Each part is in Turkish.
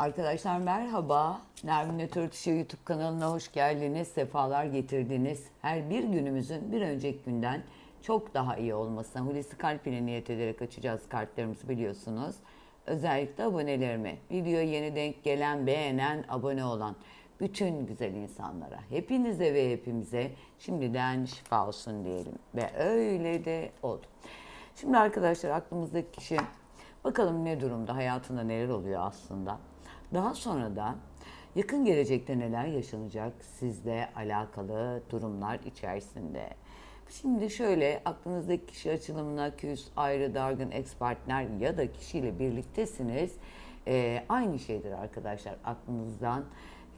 Arkadaşlar merhaba. Nermin Ötürtüşü YouTube kanalına hoş geldiniz. Sefalar getirdiniz. Her bir günümüzün bir önceki günden çok daha iyi olmasına Hulusi Kalp ile niyet ederek açacağız kartlarımızı biliyorsunuz. Özellikle abonelerime, video yeni denk gelen, beğenen, abone olan bütün güzel insanlara, hepinize ve hepimize şimdiden şifa olsun diyelim. Ve öyle de oldu. Şimdi arkadaşlar aklımızdaki kişi bakalım ne durumda, hayatında neler oluyor aslında. Daha sonra da yakın gelecekte neler yaşanacak sizle alakalı durumlar içerisinde. Şimdi şöyle aklınızdaki kişi açılımına küs, ayrı, dargın, ex partner ya da kişiyle birliktesiniz. Ee, aynı şeydir arkadaşlar aklınızdan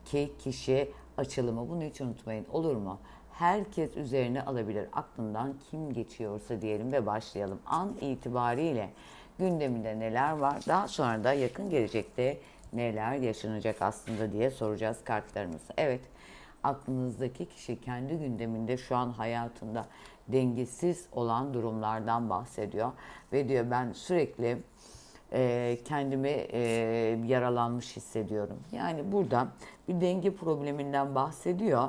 ki kişi açılımı bunu hiç unutmayın olur mu? Herkes üzerine alabilir aklından kim geçiyorsa diyelim ve başlayalım. An itibariyle gündeminde neler var daha sonra da yakın gelecekte neler yaşanacak aslında diye soracağız kartlarımızı. Evet aklınızdaki kişi kendi gündeminde şu an hayatında dengesiz olan durumlardan bahsediyor. Ve diyor ben sürekli e, kendimi e, yaralanmış hissediyorum. Yani burada bir denge probleminden bahsediyor.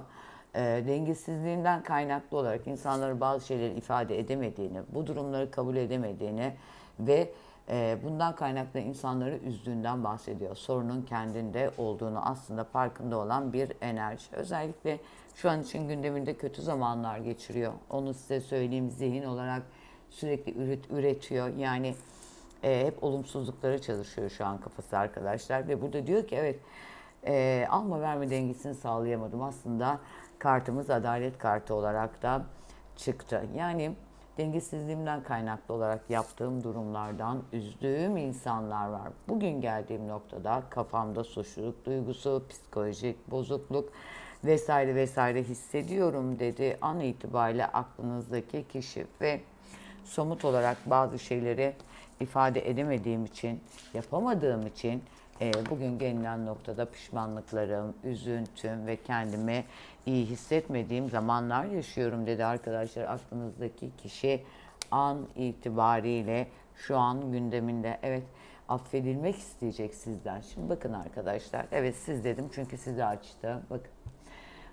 E, dengesizliğinden kaynaklı olarak insanların bazı şeyleri ifade edemediğini, bu durumları kabul edemediğini ve e, bundan kaynaklı insanları üzdüğünden bahsediyor. Sorunun kendinde olduğunu aslında farkında olan bir enerji. Özellikle şu an için gündeminde kötü zamanlar geçiriyor. Onu size söyleyeyim zihin olarak sürekli üret, üretiyor. Yani e, hep olumsuzluklara çalışıyor şu an kafası arkadaşlar. Ve burada diyor ki evet e, alma verme dengesini sağlayamadım. Aslında kartımız adalet kartı olarak da çıktı. Yani dengesizliğimden kaynaklı olarak yaptığım durumlardan üzdüğüm insanlar var. Bugün geldiğim noktada kafamda suçluluk duygusu, psikolojik bozukluk vesaire vesaire hissediyorum dedi an itibariyle aklınızdaki kişi ve somut olarak bazı şeyleri ifade edemediğim için, yapamadığım için e, bugün gelinen noktada pişmanlıklarım, üzüntüm ve kendimi iyi hissetmediğim zamanlar yaşıyorum dedi arkadaşlar. Aklınızdaki kişi an itibariyle şu an gündeminde. Evet affedilmek isteyecek sizden. Şimdi bakın arkadaşlar. Evet siz dedim çünkü sizi açtı. Bakın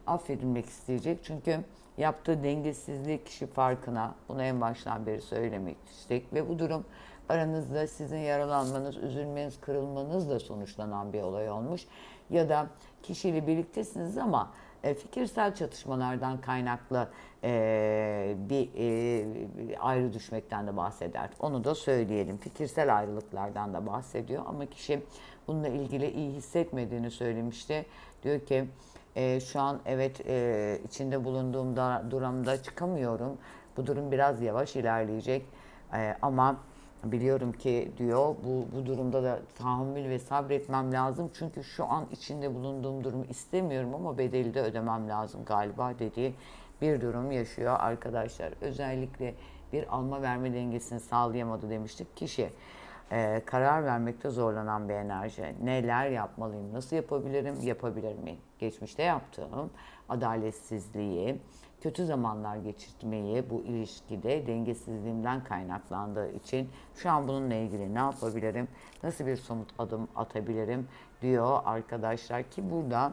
affedilmek isteyecek. Çünkü yaptığı dengesizlik kişi farkına. Bunu en baştan beri söylemiştik. Ve bu durum aranızda sizin yaralanmanız, üzülmeniz, kırılmanızla sonuçlanan bir olay olmuş. Ya da kişiyle birliktesiniz ama e, fikirsel çatışmalardan kaynaklı e, bir e, ayrı düşmekten de bahseder. Onu da söyleyelim. Fikirsel ayrılıklardan da bahsediyor ama kişi bununla ilgili iyi hissetmediğini söylemişti. Diyor ki şu an evet içinde bulunduğum da, durumda çıkamıyorum. Bu durum biraz yavaş ilerleyecek E, ama biliyorum ki diyor bu, bu durumda da tahammül ve sabretmem lazım. Çünkü şu an içinde bulunduğum durumu istemiyorum ama bedeli de ödemem lazım galiba dediği bir durum yaşıyor arkadaşlar. Özellikle bir alma verme dengesini sağlayamadı demiştik kişi. Ee, karar vermekte zorlanan bir enerji. Neler yapmalıyım, nasıl yapabilirim, yapabilir miyim? Geçmişte yaptığım adaletsizliği, kötü zamanlar geçirmeyi bu ilişkide dengesizliğimden kaynaklandığı için şu an bununla ilgili ne yapabilirim, nasıl bir somut adım atabilirim diyor arkadaşlar ki burada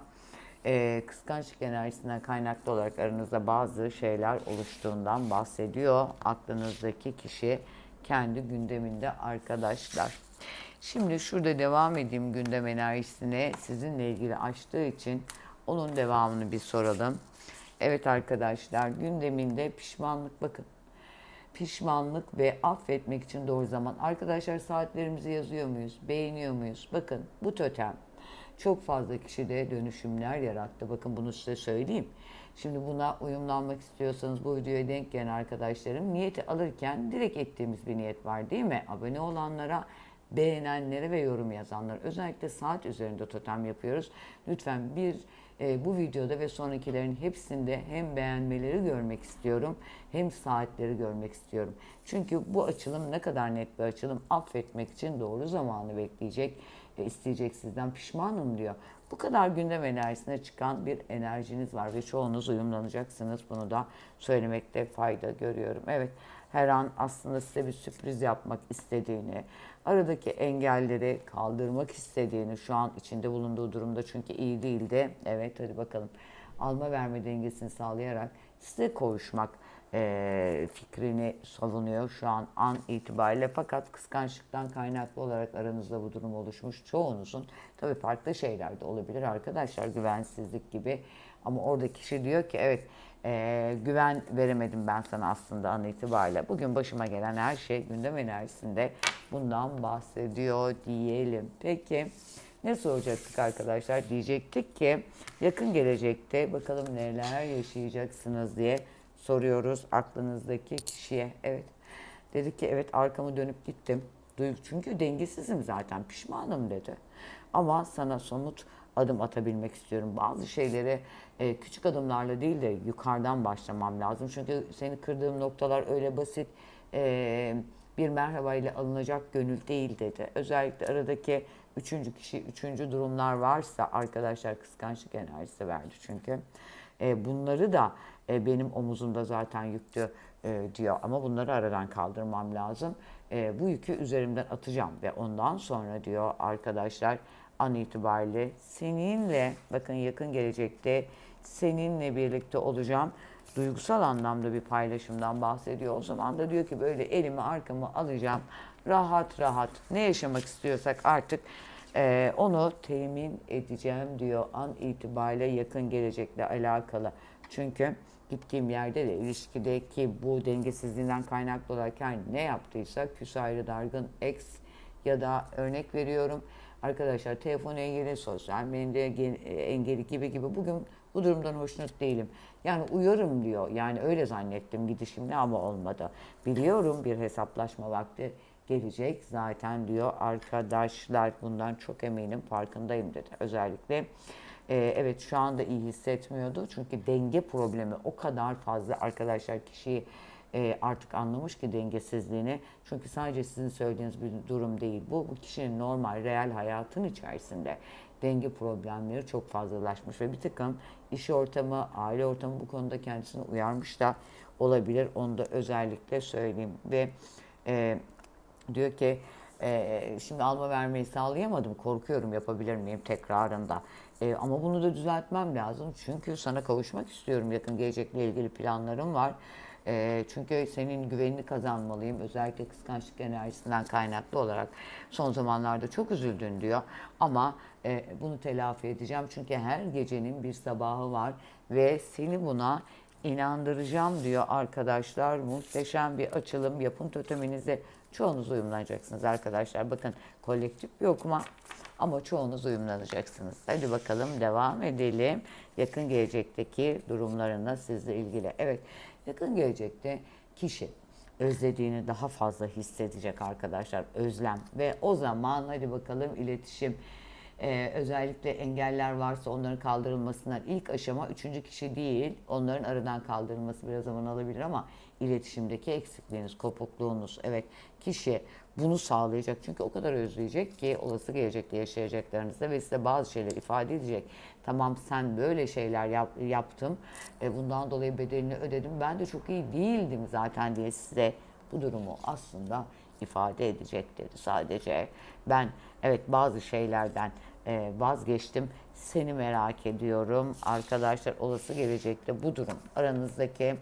e, kıskançlık enerjisinden kaynaklı olarak aranızda bazı şeyler oluştuğundan bahsediyor aklınızdaki kişi kendi gündeminde arkadaşlar. Şimdi şurada devam edeyim gündem enerjisine sizinle ilgili açtığı için onun devamını bir soralım. Evet arkadaşlar gündeminde pişmanlık bakın. Pişmanlık ve affetmek için doğru zaman. Arkadaşlar saatlerimizi yazıyor muyuz? Beğeniyor muyuz? Bakın bu totem çok fazla kişide dönüşümler yarattı. Bakın bunu size söyleyeyim. Şimdi buna uyumlanmak istiyorsanız bu videoya denk gelen arkadaşlarım niyeti alırken direkt ettiğimiz bir niyet var değil mi? Abone olanlara beğenenlere ve yorum yazanlara özellikle saat üzerinde totem yapıyoruz. Lütfen bir e, bu videoda ve sonrakilerin hepsinde hem beğenmeleri görmek istiyorum hem saatleri görmek istiyorum. Çünkü bu açılım ne kadar net bir açılım affetmek için doğru zamanı bekleyecek e, isteyecek sizden pişmanım diyor. Bu kadar gündem enerjisine çıkan bir enerjiniz var ve çoğunuz uyumlanacaksınız. Bunu da söylemekte fayda görüyorum. Evet her an aslında size bir sürpriz yapmak istediğini, aradaki engelleri kaldırmak istediğini şu an içinde bulunduğu durumda çünkü iyi değil de evet hadi bakalım. Alma verme dengesini sağlayarak size kavuşmak eee, fikrini savunuyor şu an an itibariyle. Fakat kıskançlıktan kaynaklı olarak aranızda bu durum oluşmuş. Çoğunuzun tabii farklı şeyler de olabilir. Arkadaşlar güvensizlik gibi. Ama orada kişi diyor ki evet eee, güven veremedim ben sana aslında an itibariyle bugün başıma gelen her şey gündem enerjisinde bundan bahsediyor diyelim peki ne soracaktık arkadaşlar? Diyecektik ki yakın gelecekte bakalım neler yaşayacaksınız diye soruyoruz aklınızdaki kişiye. Evet. Dedi ki evet arkamı dönüp gittim. Çünkü dengesizim zaten pişmanım dedi. Ama sana somut adım atabilmek istiyorum. Bazı şeyleri e, küçük adımlarla değil de yukarıdan başlamam lazım. Çünkü seni kırdığım noktalar öyle basit e, bir merhaba ile alınacak gönül değil dedi. Özellikle aradaki üçüncü kişi, üçüncü durumlar varsa arkadaşlar kıskançlık enerjisi verdi çünkü. E, bunları da e, benim omuzumda zaten yüklü e, diyor ama bunları aradan kaldırmam lazım. E, bu yükü üzerimden atacağım ve ondan sonra diyor arkadaşlar an itibariyle seninle bakın yakın gelecekte seninle birlikte olacağım duygusal anlamda bir paylaşımdan bahsediyor. O zaman da diyor ki böyle elimi arkamı alacağım. Rahat rahat ne yaşamak istiyorsak artık eee, onu temin edeceğim diyor an itibariyle yakın gelecekle alakalı. Çünkü gittiğim yerde de ilişkideki bu dengesizliğinden kaynaklı olarak her ne yaptıysa küs ayrı dargın ex ya da örnek veriyorum arkadaşlar telefon engeli, sosyal medya ge- engeli gibi gibi bugün bu durumdan hoşnut değilim. Yani uyarım diyor. Yani öyle zannettim gidişimle ama olmadı. Biliyorum bir hesaplaşma vakti gelecek zaten diyor arkadaşlar bundan çok eminim farkındayım dedi. Özellikle e, evet şu anda iyi hissetmiyordu çünkü denge problemi o kadar fazla arkadaşlar kişiyi e, artık anlamış ki dengesizliğini. Çünkü sadece sizin söylediğiniz bir durum değil. Bu, bu kişinin normal, reel hayatın içerisinde denge problemleri çok fazlalaşmış ve bir takım iş ortamı, aile ortamı bu konuda kendisini uyarmış da olabilir. Onu da özellikle söyleyeyim ve e, diyor ki e, şimdi alma vermeyi sağlayamadım korkuyorum yapabilir miyim tekrarında E, ama bunu da düzeltmem lazım çünkü sana kavuşmak istiyorum yakın gelecekle ilgili planlarım var E, çünkü senin güvenini kazanmalıyım özellikle kıskançlık enerjisinden kaynaklı olarak son zamanlarda çok üzüldün diyor ama e, bunu telafi edeceğim çünkü her gecenin bir sabahı var ve seni buna inandıracağım diyor arkadaşlar. Muhteşem bir açılım. Yapın toteminizi çoğunuz uyumlanacaksınız arkadaşlar. Bakın kolektif bir okuma ama çoğunuz uyumlanacaksınız. Hadi bakalım devam edelim. Yakın gelecekteki durumlarına sizle ilgili. Evet yakın gelecekte kişi özlediğini daha fazla hissedecek arkadaşlar. Özlem ve o zaman hadi bakalım iletişim ee, özellikle engeller varsa onların kaldırılmasından ilk aşama üçüncü kişi değil. Onların aradan kaldırılması biraz zaman alabilir ama iletişimdeki eksikliğiniz, kopukluğunuz evet kişi bunu sağlayacak. Çünkü o kadar özleyecek ki olası gelecekte yaşayacaklarınızda ve size bazı şeyler ifade edecek. Tamam sen böyle şeyler yap, yaptım. E, bundan dolayı bedelini ödedim. Ben de çok iyi değildim zaten diye size bu durumu aslında ifade edecek dedi. Sadece ben evet bazı şeylerden e, vazgeçtim. Seni merak ediyorum. Arkadaşlar olası gelecekte bu durum aranızdaki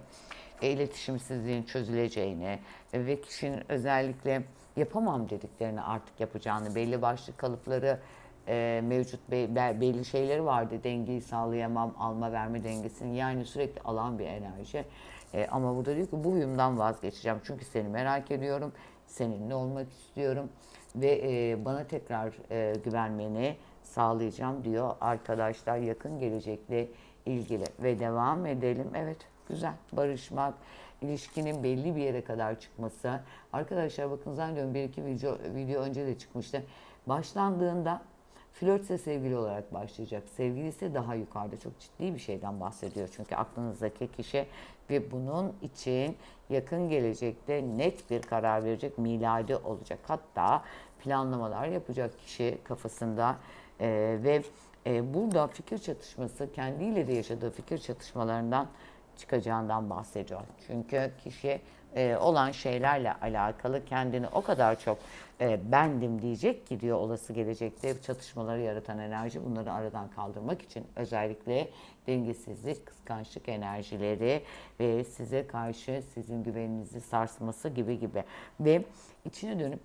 e, iletişimsizliğin çözüleceğini ve kişinin özellikle yapamam dediklerini artık yapacağını belli başlı kalıpları e, mevcut be- be- belli şeyleri vardı. Dengeyi sağlayamam, alma verme dengesini yani sürekli alan bir enerji. E, ama burada diyor ki bu huyumdan vazgeçeceğim. Çünkü seni merak ediyorum, seninle olmak istiyorum ve e, bana tekrar e, güvenmeni sağlayacağım diyor arkadaşlar yakın gelecekle ilgili. Ve devam edelim. Evet güzel barışmak, ilişkinin belli bir yere kadar çıkması. Arkadaşlar bakın zannediyorum bir iki video, video önce de çıkmıştı. Başlandığında flörtse sevgili olarak başlayacak. Sevgili ise daha yukarıda çok ciddi bir şeyden bahsediyor. Çünkü aklınızdaki kişi ve bunun için yakın gelecekte net bir karar verecek miladi olacak. Hatta planlamalar yapacak kişi kafasında Ee, ve e, burada fikir çatışması kendiyle de yaşadığı fikir çatışmalarından çıkacağından bahsediyor. Çünkü kişi e, olan şeylerle alakalı kendini o kadar çok e, bendim diyecek ki diyor olası gelecekte çatışmaları yaratan enerji bunları aradan kaldırmak için özellikle dengesizlik, kıskançlık enerjileri ve size karşı sizin güveninizi sarsması gibi gibi ve içine dönüp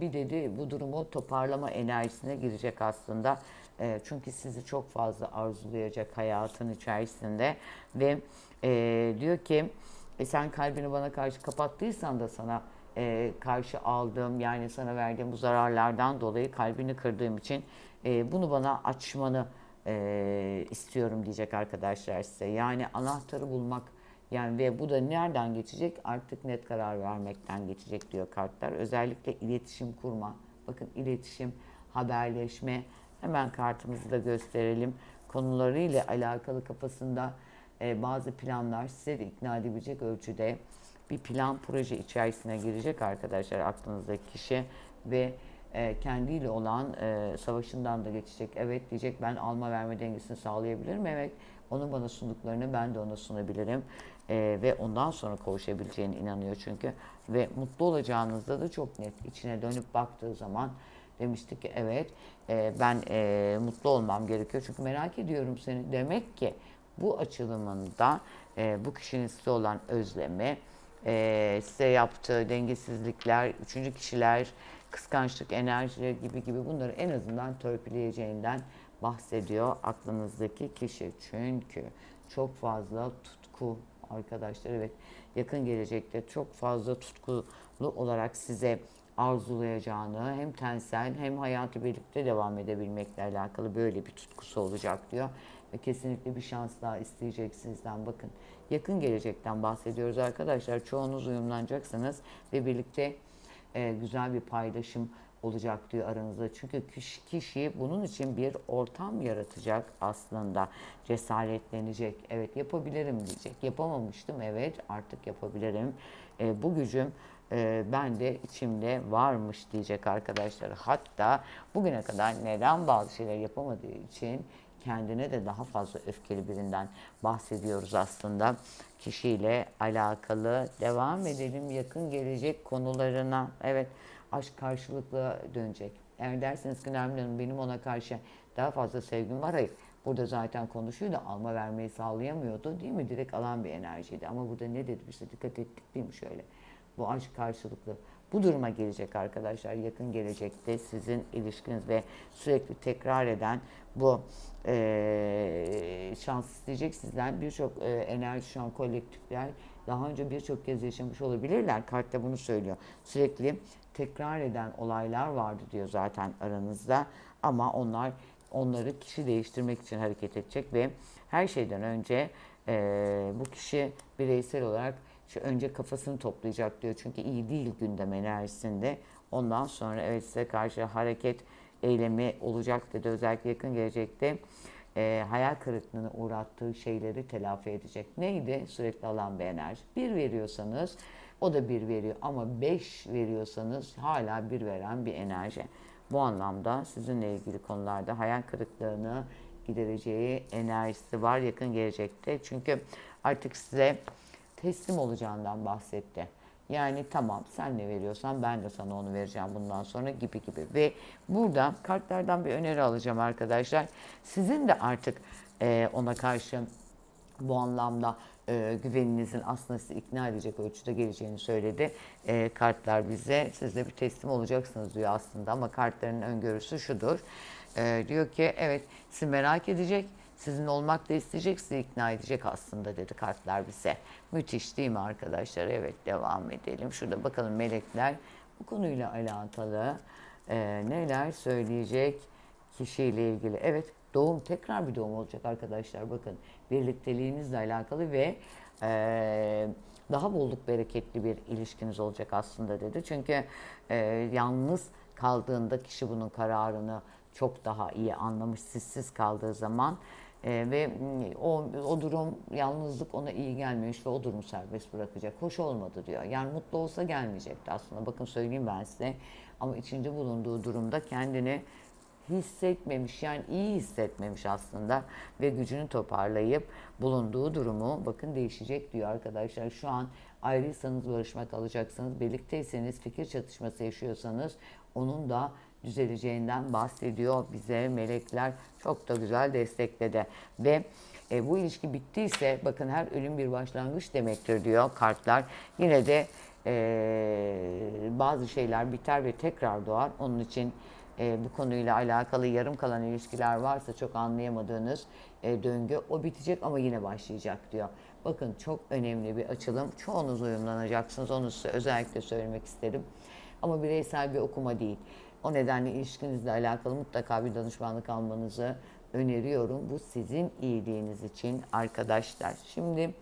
bir, dedi bu durumu toparlama enerjisine girecek aslında. E, çünkü sizi çok fazla arzulayacak hayatın içerisinde ve e, diyor ki e, sen kalbini bana karşı kapattıysan da sana e, karşı aldığım yani sana verdiğim bu zararlardan dolayı kalbini kırdığım için e, bunu bana açmanı e, istiyorum diyecek arkadaşlar size. Yani anahtarı bulmak yani ve bu da nereden geçecek? Artık net karar vermekten geçecek diyor kartlar. Özellikle iletişim kurma. Bakın iletişim, haberleşme. Hemen kartımızı da gösterelim. Konularıyla alakalı kafasında e, bazı planlar size de ikna edebilecek ölçüde bir plan proje içerisine girecek arkadaşlar aklınızdaki kişi ve e, kendiyle olan e, savaşından da geçecek. Evet diyecek ben alma verme dengesini sağlayabilirim. Evet onun bana sunduklarını ben de ona sunabilirim. E, ve ondan sonra kavuşabileceğine inanıyor çünkü. Ve mutlu olacağınızda da çok net içine dönüp baktığı zaman demişti ki evet e, ben e, mutlu olmam gerekiyor. Çünkü merak ediyorum seni. Demek ki bu açılımında e, bu kişinin size olan özlemi, e, size yaptığı dengesizlikler, üçüncü kişiler, kıskançlık enerjileri gibi gibi bunları en azından törpüleyeceğinden bahsediyor aklınızdaki kişi. Çünkü çok fazla tutku arkadaşlar evet yakın gelecekte çok fazla tutkulu olarak size arzulayacağını hem tensel hem hayatı birlikte devam edebilmekle alakalı böyle bir tutkusu olacak diyor. Ve kesinlikle bir şans daha isteyecek sizden. Bakın yakın gelecekten bahsediyoruz arkadaşlar. Çoğunuz uyumlanacaksınız ve birlikte e, güzel bir paylaşım olacak diyor aranızda. Çünkü kişi, kişi bunun için bir ortam yaratacak aslında. Cesaretlenecek. Evet yapabilirim diyecek. Yapamamıştım. Evet artık yapabilirim. E, bu gücüm e, ben de içimde varmış diyecek arkadaşlar. Hatta bugüne kadar neden bazı şeyler yapamadığı için kendine de daha fazla öfkeli birinden bahsediyoruz aslında. Kişiyle alakalı devam edelim yakın gelecek konularına. Evet aşk karşılıklı dönecek. Eğer derseniz ki Nermin Hanım benim ona karşı daha fazla sevgim var. Hayır. Burada zaten konuşuyor da alma vermeyi sağlayamıyordu değil mi? Direkt alan bir enerjiydi. Ama burada ne dedi işte dikkat ettik değil mi şöyle? Bu aşk karşılıklı. Bu duruma gelecek arkadaşlar yakın gelecekte sizin ilişkiniz ve sürekli tekrar eden bu e, şans isteyecek sizden birçok e, enerji şu an kolektifler daha önce birçok kez yaşamış olabilirler. Kartta bunu söylüyor. Sürekli tekrar eden olaylar vardı diyor zaten aranızda ama onlar onları kişi değiştirmek için hareket edecek ve her şeyden önce e, bu kişi bireysel olarak şu önce kafasını toplayacak diyor. Çünkü iyi değil gündem enerjisinde. Ondan sonra evet size karşı hareket eylemi olacak dedi. Özellikle yakın gelecekte e, hayal kırıklığına uğrattığı şeyleri telafi edecek. Neydi? Sürekli alan bir enerji. Bir veriyorsanız o da bir veriyor ama beş veriyorsanız hala bir veren bir enerji. Bu anlamda sizinle ilgili konularda hayal kırıklığını gidereceği enerjisi var yakın gelecekte. Çünkü artık size teslim olacağından bahsetti. Yani tamam sen ne veriyorsan ben de sana onu vereceğim bundan sonra gibi gibi. Ve burada kartlardan bir öneri alacağım arkadaşlar. Sizin de artık e, ona karşı bu anlamda e, güveninizin aslında sizi ikna edecek ölçüde geleceğini söyledi. E, kartlar bize siz de bir teslim olacaksınız diyor aslında ama kartların öngörüsü şudur. E, diyor ki evet sizi merak edecek sizin olmak da isteyecek, sizi ikna edecek aslında dedi kartlar bize. Müthiş değil mi arkadaşlar? Evet devam edelim. Şurada bakalım melekler bu konuyla alakalı e, neler söyleyecek kişiyle ilgili. Evet doğum tekrar bir doğum olacak arkadaşlar. Bakın birlikteliğinizle alakalı ve e, daha bolluk bereketli bir ilişkiniz olacak aslında dedi. Çünkü e, yalnız kaldığında kişi bunun kararını çok daha iyi anlamış, sizsiz kaldığı zaman e, ve o, o durum yalnızlık ona iyi gelmemiş ve o durumu serbest bırakacak. Hoş olmadı diyor. Yani mutlu olsa gelmeyecekti aslında. Bakın söyleyeyim ben size. Ama içinde bulunduğu durumda kendini hissetmemiş yani iyi hissetmemiş aslında ve gücünü toparlayıp bulunduğu durumu bakın değişecek diyor arkadaşlar. Şu an ayrıysanız barışmak alacaksınız. Birlikteyseniz fikir çatışması yaşıyorsanız onun da düzeleceğinden bahsediyor bize melekler çok da güzel destekledi ve e, bu ilişki bittiyse bakın her ölüm bir başlangıç demektir diyor kartlar. Yine de e, bazı şeyler biter ve tekrar doğar. Onun için e, bu konuyla alakalı yarım kalan ilişkiler varsa çok anlayamadığınız e, döngü o bitecek ama yine başlayacak diyor. Bakın çok önemli bir açılım. Çoğunuz uyumlanacaksınız. Onu size özellikle söylemek isterim. Ama bireysel bir okuma değil. O nedenle ilişkinizle alakalı mutlaka bir danışmanlık almanızı öneriyorum. Bu sizin iyiliğiniz için arkadaşlar. Şimdi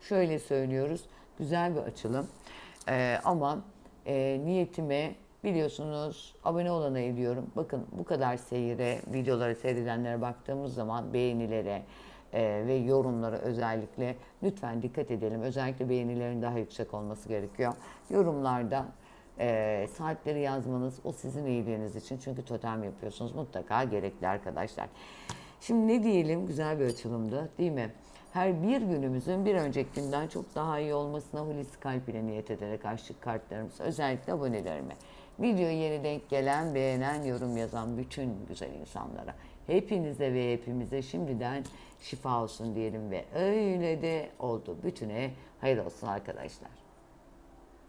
şöyle söylüyoruz. Güzel bir açılım. Ee, ama e, niyetime biliyorsunuz abone olana ediyorum. Bakın bu kadar seyire, videoları seyredenlere baktığımız zaman beğenilere e, ve yorumlara özellikle lütfen dikkat edelim. Özellikle beğenilerin daha yüksek olması gerekiyor. Yorumlarda e, saatleri yazmanız o sizin iyiliğiniz için. Çünkü totem yapıyorsunuz. Mutlaka gerekli arkadaşlar. Şimdi ne diyelim güzel bir açılımdı değil mi? Her bir günümüzün bir önceki günden çok daha iyi olmasına Hulusi Kalp ile niyet ederek açtık kartlarımızı. Özellikle abonelerime. Videoyu yeni denk gelen, beğenen, yorum yazan bütün güzel insanlara. Hepinize ve hepimize şimdiden şifa olsun diyelim ve öyle de oldu. Bütüne hayır olsun arkadaşlar.